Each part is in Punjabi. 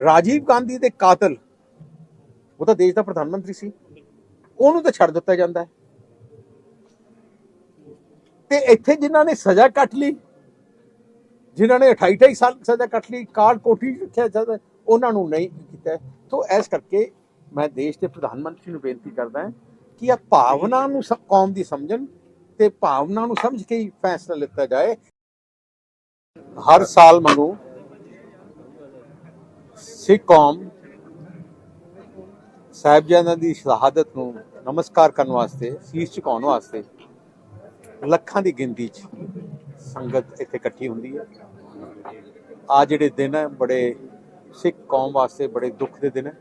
ਰਾਜੀਵ ਗਾਂਧੀ ਦੇ ਕਾਤਲ, ਉਹ ਤਾਂ ਦੇਸ਼ ਦਾ ਪ੍ਰਧਾਨ ਮੰਤਰੀ ਸੀ, ਉਹਨੂੰ ਤਾਂ ਛੱਡ ਦਿੱਤਾ ਜਾਂਦਾ ਹੈ। ਤੇ ਇੱਥੇ ਜਿਨ੍ਹਾਂ ਨੇ ਸਜ਼ਾ ਕੱਟ ਲਈ, ਜਿਨ੍ਹਾਂ ਨੇ 28 28 ਸਾਲ ਸਜ਼ਾ ਕੱਟ ਲਈ, ਕਾਲ ਕੋਠੀ ਰੱਖਿਆ ਜਾਂਦਾ, ਉਹਨਾਂ ਨੂੰ ਨਹੀਂ ਕੀਤਾ ਤੋਂ ਇਸ ਕਰਕੇ ਮੈਂ ਦੇਸ਼ ਦੇ ਪ੍ਰਧਾਨ ਮੰਤਰੀ ਨੂੰ ਬੇਨਤੀ ਕਰਦਾ ਹਾਂ ਕਿ ਇਹ ਭਾਵਨਾ ਨੂੰ ਕੌਮ ਦੀ ਸਮਝਣ ਤੇ ਭਾਵਨਾ ਨੂੰ ਸਮਝ ਕੇ ਹੀ ਫੈਸਲਾ ਲਿੱਤਾ ਜਾਏ। ਹਰ ਸਾਲ ਮੰਗੂ ਸਿੱਖ ਕੌਮ ਸਾਹਿਬਜ਼ਾਦਿਆਂ ਦੀ ਸ਼ਹਾਦਤ ਨੂੰ ਨਮਸਕਾਰ ਕਰਨ ਵਾਸਤੇ, ਸੀਸ ਝੁਕਾਉਣ ਵਾਸਤੇ ਲੱਖਾਂ ਦੀ ਗਿਣਤੀ 'ਚ ਸੰਗਤ ਇੱਥੇ ਇਕੱਠੀ ਹੁੰਦੀ ਹੈ। ਆ ਜਿਹੜੇ ਦਿਨ ਹੈ, ਬੜੇ ਸਿੱਖ ਕੌਮ ਵਾਸਤੇ ਬੜੇ ਦੁੱਖ ਦੇ ਦਿਨ ਹੈ।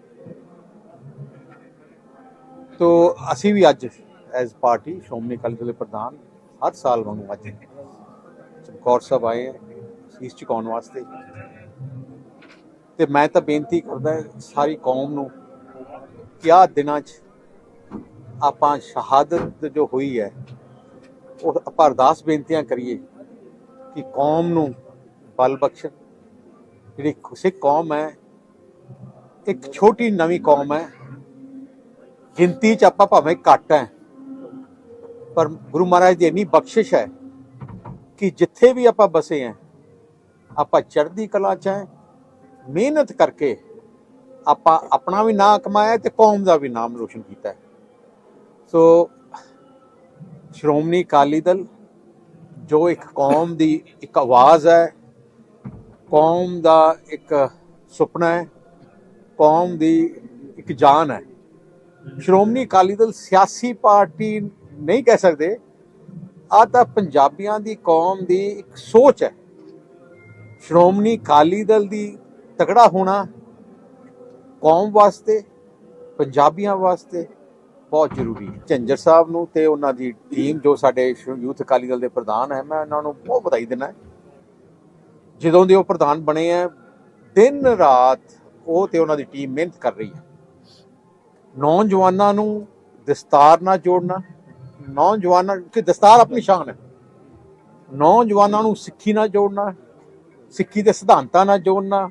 ਤੋ ਅਸੀਂ ਵੀ ਅੱਜ ਐਜ਼ ਪਾਰਟੀ ਸ਼੍ਰੋਮਣੀ ਅਕਾਲੀ ਦਲ ਦੇ ਪ੍ਰਧਾਨ, ਹਰ ਸਾਲ ਵਾਂਗੂ ਅੱਜ ਚਮਕੌਰ ਸਾਹਿਬ ਆਏ ਹੈ ਸੀਸ ਝੁਕਾਉਣ ਵਾਸਤੇ। ਤੇ ਮੈਂ ਤਾਂ ਬੇਨਤੀ ਕਰਦਾ ਸਾਰੀ ਕੌਮ ਨੂੰ ਕਿ ਆਹ ਦਿਨਾਂ 'ਚ ਆਪਾਂ ਸ਼ਹਾਦਤ ਜੋ ਹੋਈ ਹੈ, ਉਹ ਆਪਾਂ ਅਰਦਾਸ ਬੇਨਤੀਆਂ ਕਰੀਏ ਕਿ ਕੌਮ ਨੂੰ ਬਲ ਬਖਸ਼ਣ। ਜਿਹੜੀ ਸਿੱਖ ਕੌਮ ਹੈ, ਇੱਕ ਛੋਟੀ ਨਵੀਂ ਕੌਮ ਹੈ, ਗਿਣਤੀ 'ਚ ਆਪਾਂ ਭਾਵੇਂ ਘੱਟ ਹੈ, ਪਰ ਗੁਰੂ ਮਹਾਰਾਜ ਦੀ ਇੰਨੀ ਬਖਸ਼ਿਸ਼ ਹੈ ਕਿ ਜਿੱਥੇ ਵੀ ਆਪਾਂ ਬਸੇ ਹਾਂ, ਆਪਾਂ ਚੜ੍ਹਦੀ ਕਲਾ 'ਚ ਹੈ ਮਿਹਨਤ ਕਰਕੇ ਆਪਾਂ ਆਪਣਾ ਵੀ ਨਾਂ ਕਮਾਇਆ ਤੇ ਕੌਮ ਦਾ ਵੀ ਨਾਮ ਰੋਸ਼ਨ ਕੀਤਾ ਸੋ, ਸ਼੍ਰੋਮਣੀ ਅਕਾਲੀ ਦਲ ਜੋ ਇੱਕ ਕੌਮ ਦੀ ਇੱਕ ਆਵਾਜ਼ ਹੈ, ਕੌਮ ਦਾ ਇੱਕ ਸੁਪਨਾ ਹੈ, ਕੌਮ ਦੀ ਇੱਕ ਜਾਨ ਹੈ। ਸ਼੍ਰੋਮਣੀ ਅਕਾਲੀ ਦਲ ਸਿਆਸੀ ਪਾਰਟੀ ਨਹੀਂ ਕਹਿ ਸਕਦੇ ਆ ਤਾਂ ਪੰਜਾਬੀਆਂ ਦੀ ਕੌਮ ਦੀ ਇੱਕ ਸੋਚ ਹੈ। ਸ਼੍ਰੋਮਣੀ ਅਕਾਲੀ ਦਲ ਦੀ ਤਕੜਾ ਹੋਣਾ ਕੌਮ ਵਾਸਤੇ, ਪੰਜਾਬੀਆਂ ਵਾਸਤੇ ਬਹੁਤ ਜ਼ਰੂਰੀ ਹੈ। ਝੰਜਰ ਸਾਹਿਬ ਨੂੰ ਤੇ ਉਹਨਾਂ ਦੀ ਟੀਮ ਜੋ ਸਾਡੇ ਸ਼- ਯੂਥ ਅਕਾਲੀ ਦਲ ਦੇ ਪ੍ਰਧਾਨ ਹੈ, ਮੈਂ ਉਹਨਾਂ ਨੂੰ ਬਹੁਤ ਵਧਾਈ ਦਿੰਦਾ ਜਦੋਂ ਦੇ ਉਹ ਪ੍ਰਧਾਨ ਬਣੇ ਹੈ, ਦਿਨ ਰਾਤ ਉਹ ਤੇ ਉਹਨਾਂ ਦੀ ਟੀਮ ਮਿਹਨਤ ਕਰ ਰਹੀ ਹੈ। ਨੌਜਵਾਨਾਂ ਨੂੰ ਦਸਤਾਰ ਨਾਲ ਜੋੜਨਾ, ਨੌਜਵਾਨਾਂ ਕਿ ਦਸਤਾਰ ਆਪਣੀ ਸ਼ਾਨ ਹੈ। ਨੌਜਵਾਨਾਂ ਨੂੰ ਸਿੱਖੀ ਨਾਲ ਜੋੜਨਾ, ਸਿੱਖੀ ਦੇ ਸਿਧਾਂਤਾਂ ਨਾਲ ਜੋੜਨਾ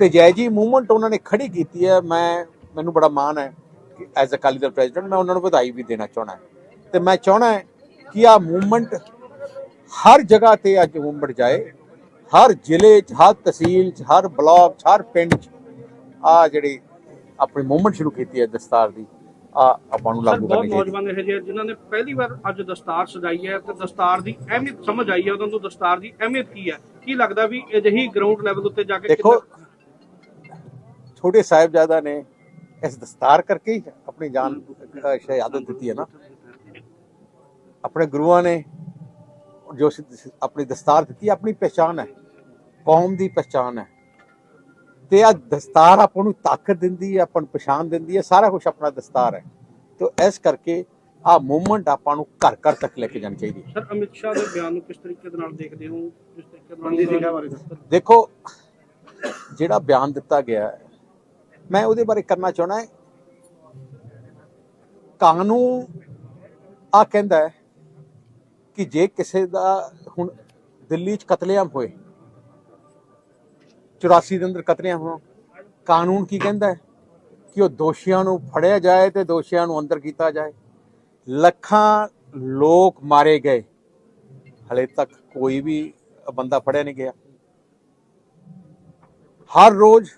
ਤੇ ਜੈ ਜੀ ਮੂਵਮੈਂਟ ਉਹਨਾਂ ਨੇ ਖੜੀ ਕੀਤੀ ਹੈ ਮੈਂ ਮੈਨੂੰ ਬੜਾ ਮਾਣ ਹੈ ਕਿ as a Akali Dal president ਮੈਂ ਉਹਨਾਂ ਨੂੰ ਵਧਾਈ ਵੀ ਦੇਣਾ ਚਾਹਣਾ ਤੇ ਮੈਂ ਚਾਹਣਾ ਹੈ ਕਿ ਆ ਮੂਵਮੈਂਟ ਹਰ ਜਗ੍ਹਾ ਤੇ ਅੱਜ ਮੂਵਮੈਂਟ ਜਾਏ ਹਰ ਜ਼ਿਲ੍ਹੇ 'ਚ ਹਰ ਤਹਿਸੀਲ 'ਚ ਹਰ ਬਲਾਕ 'ਚ ਹਰ ਪਿੰਡ 'ਚ ਆ ਜਿਹੜੀ ਆਪਣੀ ਮੂਵਮੈਂਟ ਸ਼ੁਰੂ ਕੀਤੀ ਹੈ ਦਸਤਾਰ ਦੀ ਆ ਆਪਾਂ ਨੂੰ ਲਾਗੂ ਬਹੁਤ ਕਰਨੀ ਚਾਹੀਦੀ। ਨੌਜਵਾਨ ਇਹੋ ਜਿਹੇ ਜਿਨ੍ਹਾਂ ਨੇ ਪਹਿਲੀ ਵਾਰ ਅੱਜ ਦਸਤਾਰ ਸਜਾਈ ਹੈ ਤੇ ਦਸਤਾਰ ਦੀ ਅਹਿਮੀਅਤ ਸਮਝ ਆਈ ਹੈ ਉਹਨਾਂ ਨੂੰ ਦਸਤਾਰ ਦੀ ਅਹਿਮੀਅਤ ਕੀ ਹੈ? ਕੀ ਲੱਗਦਾ ਵੀ ਅਜਿਹੀ ਗਰਾਊਂਡ ਲੈਵਲ ਉੱਤੇ ਜਾ ਕੇ ਦੇਖੋ ਛੋਟੇ ਸਾਹਿਬਜ਼ਾਦਾ ਨੇ ਇਸ ਦਸਤਾਰ ਕਰਕੇ ਹੀ ਆਪਣੀ ਜਾਨ ਸ਼ਹਾਦਤ ਦਿੱਤੀ ਹੈ ਨਾ। ਆਪਣੇ ਗੁਰੂਆਂ ਨੇ ਜੋ ਆਪਣੀ ਦਸਤਾਰ ਦਿੱਤੀ ਆਪਣੀ ਪਛਾਣ ਹੈ। ਕੌਮ ਦੀ ਪਛਾਣ ਹੈ। ਤੇ ਆ ਦਸਤਾਰ ਆਪਾਂ ਨੂੰ ਤਾਕਤ ਦਿੰਦੀ ਹੈ ਆਪਾਂ ਨੂੰ ਪਛਾਣ ਦਿੰਦੀ ਹੈ ਸਾਰਾ ਕੁਝ ਆਪਣਾ ਦਸਤਾਰ ਹੈ। ਤੋ ਇਸ ਕਰਕੇ ਆ ਮੂਵਮੈਂਟ ਆਪਾਂ ਨੂੰ ਘਰ ਘਰ ਤੱਕ ਲੈ ਕੇ ਜਾਣੀ ਚਾਹੀਦੀ ਹੈ। ਸਰ ਅਮਿਤ ਸ਼ਾਹ ਦੇ ਬਿਆਨ ਨੂੰ ਕਿਸ ਤਰੀਕੇ ਦੇ ਨਾਲ ਦੇਖਦੇ ਹੋ? ਕਿਸ ਤਰੀਕੇ ਨਾਲ ਦੇਖੋ ਜਿਹੜਾ ਬਿਆਨ ਦਿੱਤਾ ਗਿਆ ਹੈ, ਮੈਂ ਉਹਦੇ ਬਾਰੇ ਕਰਨਾ ਚਾਹਣਾ ਹੈ। ਕਾਨੂੰਨ ਆ ਕਹਿੰਦਾ ਹੈ ਕਿ ਜੇ ਕਿਸੇ ਦਾ ਹੁਣ ਦਿੱਲੀ 'ਚ ਕਤਲੇਆਮ ਹੋਏ 84 ਦੇ ਅੰਦਰ ਕਤਲੇਆਮ ਹੋ ਕਾਨੂੰਨ ਕੀ ਕਹਿੰਦਾ ਹੈ? ਕਿ ਉਹ ਦੋਸ਼ੀਆਂ ਨੂੰ ਫੜਿਆ ਜਾਏ ਤੇ ਦੋਸ਼ੀਆਂ ਨੂੰ ਅੰਦਰ ਕੀਤਾ ਜਾਏ। ਲੱਖਾਂ ਲੋਕ ਮਾਰੇ ਗਏ। ਹਲੇ ਤੱਕ ਕੋਈ ਵੀ ਬੰਦਾ ਫੜਿਆ ਨਹੀਂ ਗਿਆ। ਹਰ ਰੋਜ਼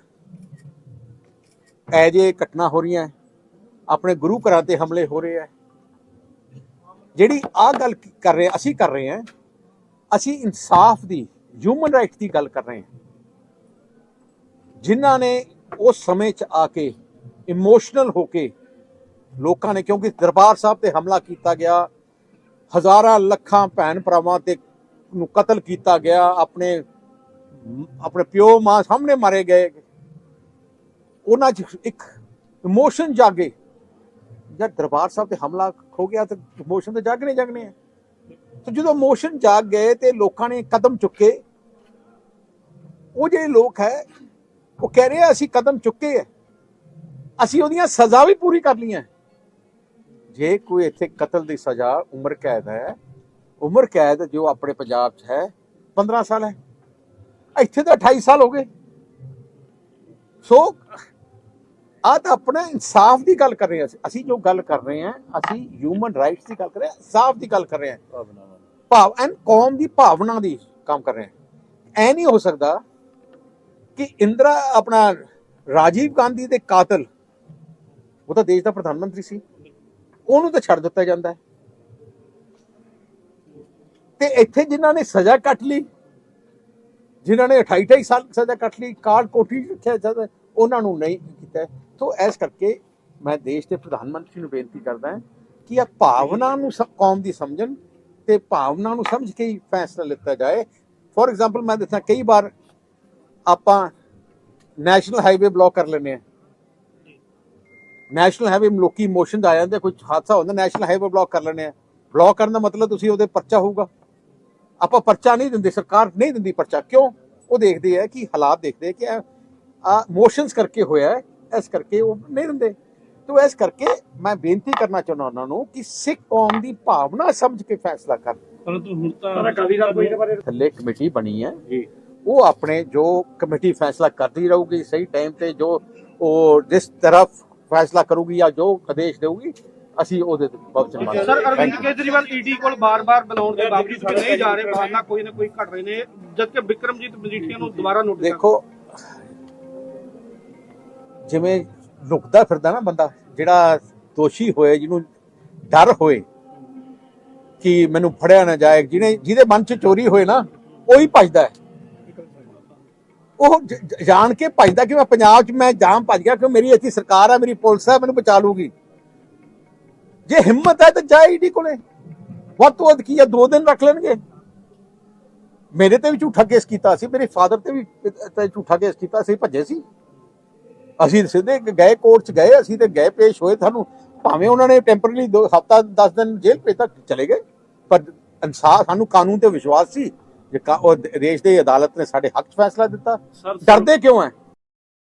ਐਜੇ ਘਟਨਾ ਹੋ ਰਹੀਆਂ ਆਪਣੇ ਗੁਰੂ ਘਰਾਂ ਤੇ ਹਮਲੇ ਹੋ ਰਹੇ ਹੈ। ਜਿਹੜੀ ਆ ਗੱਲ ਕਰ ਰਹੇ, ਅਸੀਂ ਕਰ ਰਹੇ ਹਾਂ, ਅਸੀਂ ਇਨਸਾਫ ਦੀ ਹਿਊਮਨ ਰਾਈਟ ਦੀ ਗੱਲ ਕਰ ਰਹੇ ਹਾਂ। ਜਿਨ੍ਹਾਂ ਨੇ ਉਸ ਸਮੇਂ 'ਚ ਆ ਕੇ ਇਮੋਸ਼ਨਲ ਹੋ ਕੇ ਲੋਕਾਂ ਨੇ, ਕਿਉਂਕਿ ਦਰਬਾਰ ਸਾਹਿਬ ਤੇ ਹਮਲਾ ਕੀਤਾ ਗਿਆ, ਹਜ਼ਾਰਾਂ ਲੱਖਾਂ ਭੈਣ ਭਰਾਵਾਂ ਤੇ ਨੂੰ ਕਤਲ ਕੀਤਾ ਗਿਆ, ਆਪਣੇ ਆਪਣੇ ਪਿਓ ਮਾਂ ਸਾਹਮਣੇ ਮਾਰੇ ਗਏ। ਉਹਨਾਂ 'ਚ ਇੱਕ ਇਮੋਸ਼ਨ ਜਾਗੇ। ਜਦ ਦਰਬਾਰ ਸਾਹਿਬ ਤੇ ਹਮਲਾ ਹੋ ਗਿਆ ਤੇ ਇਮੋਸ਼ਨ ਤਾਂ ਜਾਗਣੇ ਜਾਗਣੇ ਆ। ਤੇ ਜਦੋਂ ਇਮੋਸ਼ਨ ਜਾਗ ਗਏ ਤੇ ਲੋਕਾਂ ਨੇ ਕਦਮ ਚੁੱਕੇ। ਉਹ ਜਿਹੜੇ ਲੋਕ ਹੈ, ਉਹ ਕਹਿ ਰਹੇ ਆ, ਅਸੀਂ ਕਦਮ ਚੁੱਕੇ ਆ। ਅਸੀਂ ਉਹਦੀਆਂ ਸਜ਼ਾ ਵੀ ਪੂਰੀ ਕਰ ਲਈਆਂ। ਜੇ ਕੋਈ ਇੱਥੇ ਕਤਲ ਦੀ ਸਜ਼ਾ ਉਮਰ ਕੈਦ ਹੈ, ਉਮਰ ਕੈਦ ਜੋ ਆਪਣੇ ਪੰਜਾਬ 'ਚ ਹੈ 15 ਸਾਲ ਹੈ। ਇੱਥੇ ਤਾਂ 28 ਸਾਲ ਹੋ ਗਏ। ਸੋ ਆ ਤਾਂ ਆਪਣਾ ਇਨਸਾਫ ਦੀ ਗੱਲ ਕਰ ਰਹੇ ਹਾਂ ਅਸੀਂ। ਅਸੀਂ ਜੋ ਗੱਲ ਕਰ ਰਹੇ ਹਾਂ ਅਸੀਂ ਹਿਊਮਨ ਰਾਈਟਸ ਦੀ ਗੱਲ ਕਰ ਰਹੇ ਹਾਂ ਇਨਸਾਫ ਦੀ ਗੱਲ ਕਰ ਰਹੇ ਹਾਂ। ਭਾਵ ਐਨ ਕੌਮ ਦੀ ਭਾਵਨਾ ਦੀ ਕੰਮ ਕਰ ਰਹੇ ਹਾਂ। ਐ ਨਹੀਂ ਹੋ ਸਕਦਾ ਕਿ ਇੰਦਰਾ ਆਪਣਾ ਰਾਜੀਵ ਗਾਂਧੀ ਦੇ ਕਾਤਲ ਉਹ ਤਾਂ ਦੇਸ਼ ਦਾ ਪ੍ਰਧਾਨ ਮੰਤਰੀ ਸੀ ਉਹਨੂੰ ਤਾਂ ਛੱਡ ਦਿੱਤਾ ਜਾਂਦਾ ਹੈ। ਤੇ ਇੱਥੇ ਜਿਨ੍ਹਾਂ ਨੇ ਸਜ਼ਾ ਕੱਟ ਲਈ ਜਿਨ੍ਹਾਂ ਨੇ 28 28 ਸਾਲ ਸਜ਼ਾ ਕੱਟ ਲਈ ਕਾਲ ਕੋਠੀ 'ਚ ਰੱਖਿਆ ਜਾਂਦਾ ਉਹਨਾਂ ਨੂੰ ਨਹੀਂ ਕੀਤਾ। ਤੋਂ ਇਸ ਕਰਕੇ ਮੈਂ ਦੇਸ਼ ਦੇ ਪ੍ਰਧਾਨ ਮੰਤਰੀ ਨੂੰ ਬੇਨਤੀ ਕਰਦਾ ਹਾਂ ਕਿ ਇਹ ਭਾਵਨਾ ਨੂੰ ਕੌਮ ਦੀ ਸਮਝਣ ਤੇ ਭਾਵਨਾ ਨੂੰ ਸਮਝ ਕੇ ਹੀ ਫੈਸਲਾ ਲਿੱਤਾ ਜਾਏ। ਫੋਰ ਐਗਜ਼ਾਮਪਲ ਮੈਂ ਦੱਸਾਂ ਕਈ ਵਾਰ ਆਪਾਂ ਨੈਸ਼ਨਲ ਹਾਈਵੇ ਬਲੌਕ ਕਰ ਲੈਂਦੇ ਆ ਨੈਸ਼ਨਲ ਹਾਈਵੇ ਲੋਕੀ ਮੋਸ਼ਨ ਆ ਜਾਂਦੇ ਕੋਈ ਹਾਦਸਾ ਹੁੰਦਾ ਨੈਸ਼ਨਲ ਹਾਈਵੇ ਬਲੌਕ ਕਰ ਲੈਂਦੇ ਆ ਬਲੌਕ ਕਰਨ ਦਾ ਮਤਲਬ ਤੁਸੀਂ ਉਹਦੇ ਪਰਚਾ ਹੋਊਗਾ। ਆਪਾਂ ਪਰਚਾ ਨਹੀਂ ਦਿੰਦੇ ਸਰਕਾਰ ਨਹੀਂ ਦਿੰਦੀ ਪਰਚਾ। ਕਿਉਂ? ਉਹ ਦੇਖਦੇ ਆ ਕਿ ਹਾਲਾਤ ਦੇਖਦੇ ਆ ਕਿ ਆ ਮੋਸ਼ਨਸ ਕਰਕੇ ਹੋਇਆ ਹੈ, ਇਸ ਕਰਕੇ ਉਹ ਨਹੀਂ ਦਿੰਦੇ। ਤੋ ਇਸ ਕਰਕੇ ਮੈਂ ਬੇਨਤੀ ਕਰਨਾ ਚਾਹੁੰਦਾ ਉਹਨਾਂ ਨੂੰ ਕਿ ਸਿੱਖ ਕੌਮ ਦੀ ਭਾਵਨਾ ਸਮਝ ਕੇ ਫੈਸਲਾ ਕਰਨ। ਪਰੰਤੂ ਹੁਣ ਤਾਂ ਦਲ ਕੋਈ ਬਾਰੇ ਥੱਲੇ ਕਮੇਟੀ ਬਣੀ ਹੈ। ਜੀ। ਉਹ ਆਪਣੇ ਜੋ ਕਮੇਟੀ ਫੈਸਲਾ ਕਰਦੀ ਰਹੂਗੀ ਸਹੀ ਟਾਈਮ ਤੇ ਜੋ ਉਹ ਜਿਸ ਤਰਫ ਫੈਸਲਾ ਕਰੂਗੀ ਜਾਂ ਜੋ ਆਦੇਸ਼ ਦੇਊਗੀ ਅਸੀਂ ਉਹਦੇ ਤੇ ਵਚਨ ਮੰਨਾਂਗੇ ਸਰ ਅਰਵਿੰਦ. ਕੇਜਰੀਵਾਲ ਈਡੀ ਕੋਲ ਬਾਰ-ਬਾਰ ਬੁਲਾਉਣ ਦੇ ਬਾਵਜੂਦ ਵੀ ਨਹੀਂ ਜਾ ਰਹੇ ਬਹਾਨਾ ਕੋਈ ਨਾ ਕੋਈ ਘਟ ਰਹੇ ਨੇ ਜਦਕਿ ਵਿਕਰਮਜੀਤ ਮਜੀਠੀਆ ਨੂੰ ਦੁਬਾਰਾ ਨੋਟਿਸ ਦੇਖੋ ਜਿਵੇਂ ਲੁਕਦਾ ਫਿਰਦਾ ਨਾ ਬੰਦਾ, ਜਿਹੜਾ ਦੋਸ਼ੀ ਹੋਏ, ਜਿਹਨੂੰ ਡਰ ਹੋਏ, ਕਿ ਮੈਨੂੰ ਫੜਿਆ ਨਾ ਜਾਏ, ਜਿਹਨੇ, ਜਿਹਦੇ ਮਨ 'ਚ ਚੋਰੀ ਹੋਏ ਨਾ, ਉਹੀ ਭੱਜਦਾ ਹੈ। ਉਹ ਜਾਣ ਕੇ ਭੱਜਦਾ, ਕਿ ਮੈਂ ਪੰਜਾਬ 'ਚ ਮੈਂ ਜਾਮ ਭੱਜ ਗਿਆ ਕਿ ਮੇਰੀ ਇੱਥੇ ਸਰਕਾਰ ਹੈ ਮੇਰੀ ਪੁਲਿਸ ਹੈ ਮੈਨੂੰ ਬਚਾ ਲੂਗੀ। ਜੇ ਹਿੰਮਤ ਹੈ ਤਾਂ ਜਾਏ ਈਡੀ ਕੋਲੇ। ਵੱਧ ਤੋਂ ਵੱਧ ਕੀ ਹੈ ਦੋ ਦਿਨ ਰੱਖ ਲੈਣਗੇ। ਮੇਰੇ ਤੇ ਵੀ ਝੂਠਾ ਕੇਸ ਕੀਤਾ ਸੀ, ਮੇਰੇ ਫਾਦਰ ਤੇ ਵੀ ਝੂਠਾ ਕੇਸ ਕੀਤਾ ਸੀ, ਭੱਜੇ ਸੀ। ਅਸੀਂ ਸਿੱਧੇ ਗਏ ਕੋਰਟ ਚ ਗਏ ਅਸੀਂ ਤੇ ਗਏ ਪੇਸ਼ ਹੋਏ ਤੁਹਾਨੂੰ ਭਾਵੇਂ ਉਹਨਾਂ ਨੇ ਟੈਂਪਰੇਰੀ ਦੋ ਹਫਤਾ 10 ਦਿਨ ਜੇਲ੍ਹ ਪੇ ਤੱਕ ਚਲੇ ਗਏ। ਪਰ ਇਨਸਾਫ ਸਾਨੂੰ ਕਾਨੂੰਨ ਤੇ ਵਿਸ਼ਵਾਸ ਸੀ ਜੇ ਉਹ ਦੇਸ਼ ਦੀ ਅਦਾਲਤ ਨੇ ਸਾਡੇ ਹੱਕ 'ਚ ਫੈਸਲਾ ਦਿੱਤਾ। ਡਰਦੇ ਕਿਉਂ ਹੈ